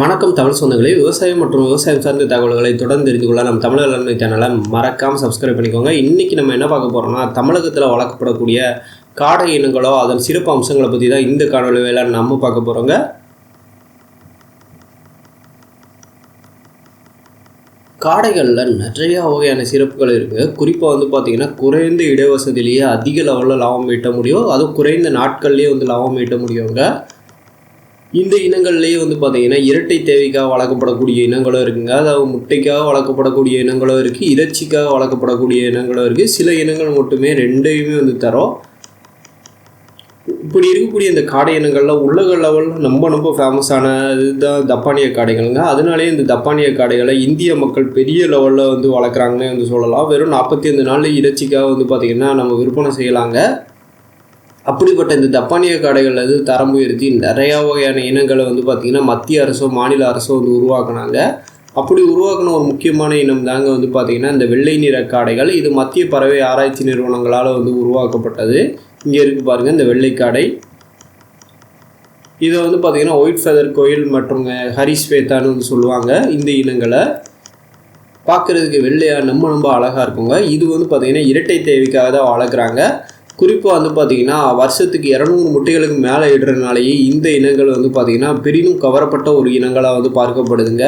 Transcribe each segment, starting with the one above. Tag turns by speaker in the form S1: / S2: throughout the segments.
S1: வணக்கம் தமிழ் சொந்தங்களே விவசாயம் மற்றும் விவசாயம் சார்ந்த தகவல்களை தொடர்ந்து தெரிந்து கொள்ள நம்ம தமிழக நன்மை சேனலை மறக்காமல் சப்ஸ்கிரைப் பண்ணிக்கோங்க. இன்றைக்கி நம்ம என்ன பார்க்க போகிறோம்னா தமிழகத்தில் வளர்க்கப்படக்கூடிய காடை இனங்களோ அதன் சிறப்பு அம்சங்களை பற்றி தான் இந்த காணொலி வேலை நம்ம பார்க்க போகிறோங்க காடைகளில் நிறையா வகையான சிறப்புகள் இருக்குது குறிப்பாக வந்து பார்த்திங்கன்னா குறைந்த இடவசதியிலேயே அதிக லெவலில் லாபம் ஈட்ட முடியும். அதுவும் குறைந்த நாட்கள்லேயே வந்து லாபம் ஈட்ட முடியுங்க. இந்த இனங்கள்லேயே வந்து பார்த்தீங்கன்னா இரட்டை தேவைக்காக வளர்க்கப்படக்கூடிய இனங்களும் இருக்குங்க. அதாவது முட்டைக்காக வளர்க்கப்படக்கூடிய இனங்களும் இருக்குது இறைச்சிக்காக வளர்க்கப்படக்கூடிய இனங்களும் இருக்குது சில இனங்கள் மட்டுமே ரெண்டையுமே வந்து தரோம். இப்படி இருக்கக்கூடிய இந்த காடை இனங்களில் உலக லெவலில் ரொம்ப ரொம்ப ஃபேமஸான இதுதான் தப்பானிய காடைகள்ங்க. அதனாலேயே இந்த தப்பானிய காடைகளை இந்திய மக்கள் பெரிய லெவலில் வந்து வளர்க்குறாங்கன்னே வந்து சொல்லலாம். வெறும் நாற்பத்தி ஐந்து நாள் இறைச்சிக்காக வந்து பார்த்திங்கன்னா நம்ம விற்பனை செய்யலாங்க. அப்படிப்பட்ட இந்த தப்பானிய காடைகள் வந்து தரம் உயர்த்தி நிறையா வகையான இனங்களை வந்து பார்த்திங்கன்னா மத்திய அரசோ மாநில அரசோ வந்து உருவாக்குனாங்க. அப்படி உருவாக்கின ஒரு முக்கியமான இனம் தாங்க வந்து பார்த்திங்கன்னா இந்த வெள்ளை நிற காடைகள். இது மத்திய பறவை ஆராய்ச்சி நிறுவனங்களால் வந்து உருவாக்கப்பட்டது. இங்கே இருக்குது பாருங்கள் இந்த வெள்ளைக்காடை இதை வந்து பார்த்திங்கன்னா ஒயிட் ஃபெதர் கோயில் மற்றும் ஹரிஸ்வேத்தான்னு வந்து சொல்லுவாங்க இந்த இனங்களை. பார்க்குறதுக்கு வெள்ளையாக ரொம்ப ரொம்ப அழகாக இருக்குங்க. இது வந்து பார்த்திங்கன்னா இரட்டை தேவைக்காக தான் வளர்க்குறாங்க. குறிப்பாக வந்து பார்த்திங்கன்னா வருஷத்துக்கு இரநூறு முட்டைகளுக்கு மேலே இடுறதுனாலேயே இந்த இனங்கள் வந்து பார்த்திங்கன்னா பெரிதும் கவரப்பட்ட ஒரு இனங்களாக வந்து பார்க்கப்படுதுங்க.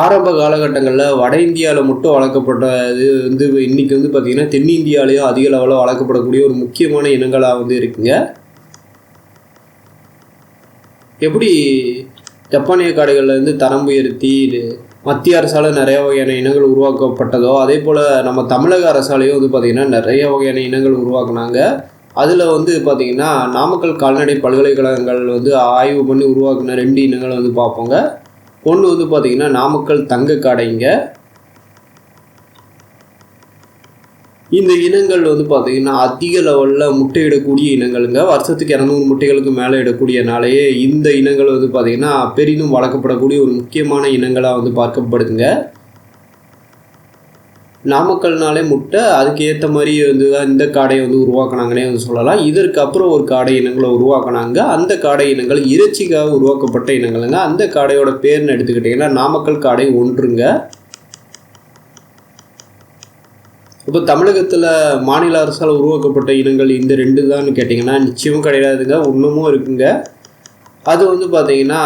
S1: ஆரம்ப காலகட்டங்களில் வட இந்தியாவில் மட்டும் வளர்க்கப்பட்டது வந்து இன்றைக்கி வந்து பார்த்திங்கன்னா தென்னிந்தியாவிலேயும் அதிக லெவலில் வளர்க்கப்படக்கூடிய ஒரு முக்கியமான இனங்களாக வந்து இருக்குங்க. எப்படி ஜப்பானிய காடுகளில் இருந்து தரம் உயர்த்தி மத்திய அரசால் நிறைய வகையான இனங்கள் உருவாக்கப்பட்டதோ அதே போல் நம்ம தமிழக அரசாலையும் வந்து பார்த்திங்கன்னா நிறைய வகையான இனங்கள் உருவாக்குனாங்க. அதில் வந்து பார்த்திங்கன்னா நாமக்கல் கால்நடை பல்கலைக்கழகங்கள் வந்து ஆய்வு பண்ணி உருவாக்குன ரெண்டு இனங்களை வந்து பார்ப்போங்க. ஒன்று வந்து பார்த்திங்கன்னா நாமக்கல் தங்க காடைங்க இந்த இனங்கள் வந்து பார்த்திங்கன்னா அதிக லெவலில் முட்டையிடக்கூடிய இனங்களுங்க. வருஷத்துக்கு இரநூறு முட்டைகளுக்கு மேலே இடக்கூடியனாலேயே இந்த இனங்கள் வந்து பார்த்திங்கன்னா பெரிதும் வளர்க்கப்படக்கூடிய ஒரு முக்கியமான இனங்களாக வந்து பார்க்கப்படுதுங்க. நாமக்கல்னாலே முட்டை அதுக்கு ஏற்ற மாதிரி வந்து தான் இந்த காடையை வந்து உருவாக்குனாங்கன்னே வந்து சொல்லலாம். இதற்கு அப்புறம் ஒரு காடை இனங்களை உருவாக்குனாங்க. அந்த காடை இனங்கள் இறைச்சிக்காக உருவாக்கப்பட்ட இனங்களுங்க. அந்த காடையோட பேர்னு எடுத்துக்கிட்டிங்கன்னா நாமக்கல் காடை ஒன்றுங்க. இப்போ தமிழகத்தில் மாநில அரசால் உருவாக்கப்பட்ட இனங்கள் இந்த ரெண்டு தான் கேட்டிங்கன்னா நிச்சயமும் கிடையாதுங்க இன்னமும் இருக்குங்க. அது வந்து பார்த்தீங்கன்னா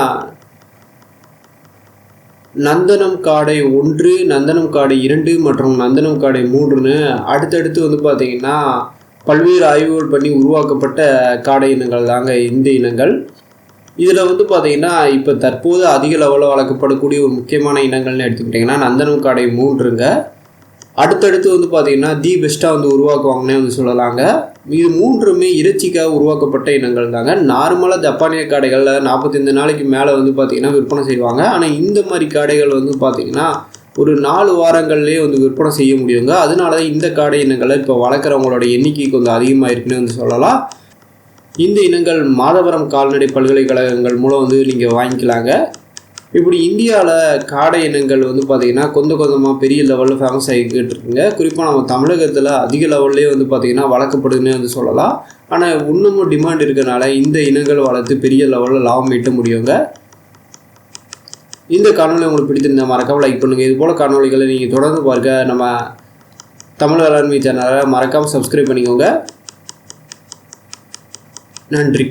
S1: நந்தனம் காடை ஒன்று நந்தனம் காடை இரண்டு மற்றும் நந்தனம் காடை மூன்றுன்னு அடுத்தடுத்து வந்து பார்த்திங்கன்னா பல்வேறு ஆய்வுகள் பண்ணி உருவாக்கப்பட்ட காடை இனங்கள் தாங்க இந்த இனங்கள். இதில் வந்து பார்த்திங்கன்னா இப்போ தற்போது அதிக லெவலில் வளர்க்கப்படக்கூடிய ஒரு முக்கியமான இனங்கள்னு எடுத்துக்கிட்டிங்கன்னா நந்தனம் காடை மூன்றுங்க. அடுத்தடுத்து வந்து பார்த்திங்கன்னா தி பெஸ்ட்டாக வந்து உருவாக்குவாங்கன்னே வந்து சொல்லலாங்க. இது மூன்றுமே இறைச்சிக்காக உருவாக்கப்பட்ட இனங்கள் தாங்க. நார்மலாக ஜப்பானிய காடைகளில் நாற்பத்தைந்து நாளைக்கு மேலே வந்து பார்த்திங்கன்னா விற்பனை செய்வாங்க. ஆனால் இந்த மாதிரி காடைகள் வந்து பார்த்திங்கன்னா ஒரு நாலு வாரங்கள்லேயே வந்து விற்பனை செய்ய முடியுங்க. அதனால தான் இந்த காடை இனங்களை இப்போ வளர்க்குறவங்களோட எண்ணிக்கை கொஞ்சம் அதிகமாக இருக்குன்னு வந்து சொல்லலாம். இந்த இனங்கள் மாதவரம் கால்நடை பல்கலைக்கழகங்கள் மூலம் வந்து நீங்கள் வாங்கிக்கலாங்க. இப்படி இந்தியாவில் காடை இனங்கள் வந்து பார்த்திங்கன்னா கொஞ்சம் கொஞ்சமாக பெரிய லெவலில் ஃபேமஸ் ஆகிக்கிட்டு இருக்குங்க. குறிப்பாக நம்ம தமிழகத்தில் அதிக லெவல்லே வந்து பார்த்திங்கன்னா வளர்க்கப்படுதுன்னே வந்து சொல்லலாம். ஆனால் இன்னமும் டிமாண்ட் இருக்கிறனால இந்த இனங்கள் வளர்த்து பெரிய லெவலில் லாபம் ஈட்ட முடியுங்க. இந்த காணொலி உங்களுக்கு பிடித்திருந்த மறக்காமல் லைக் பண்ணுங்கள் இது போல் காணொலிகளை நீங்கள் தொடர்ந்து பார்க்க நம்ம தமிழ் வேளாண்மை சேனலை மறக்காமல் சப்ஸ்கிரைப் பண்ணிக்கோங்க. நன்றி.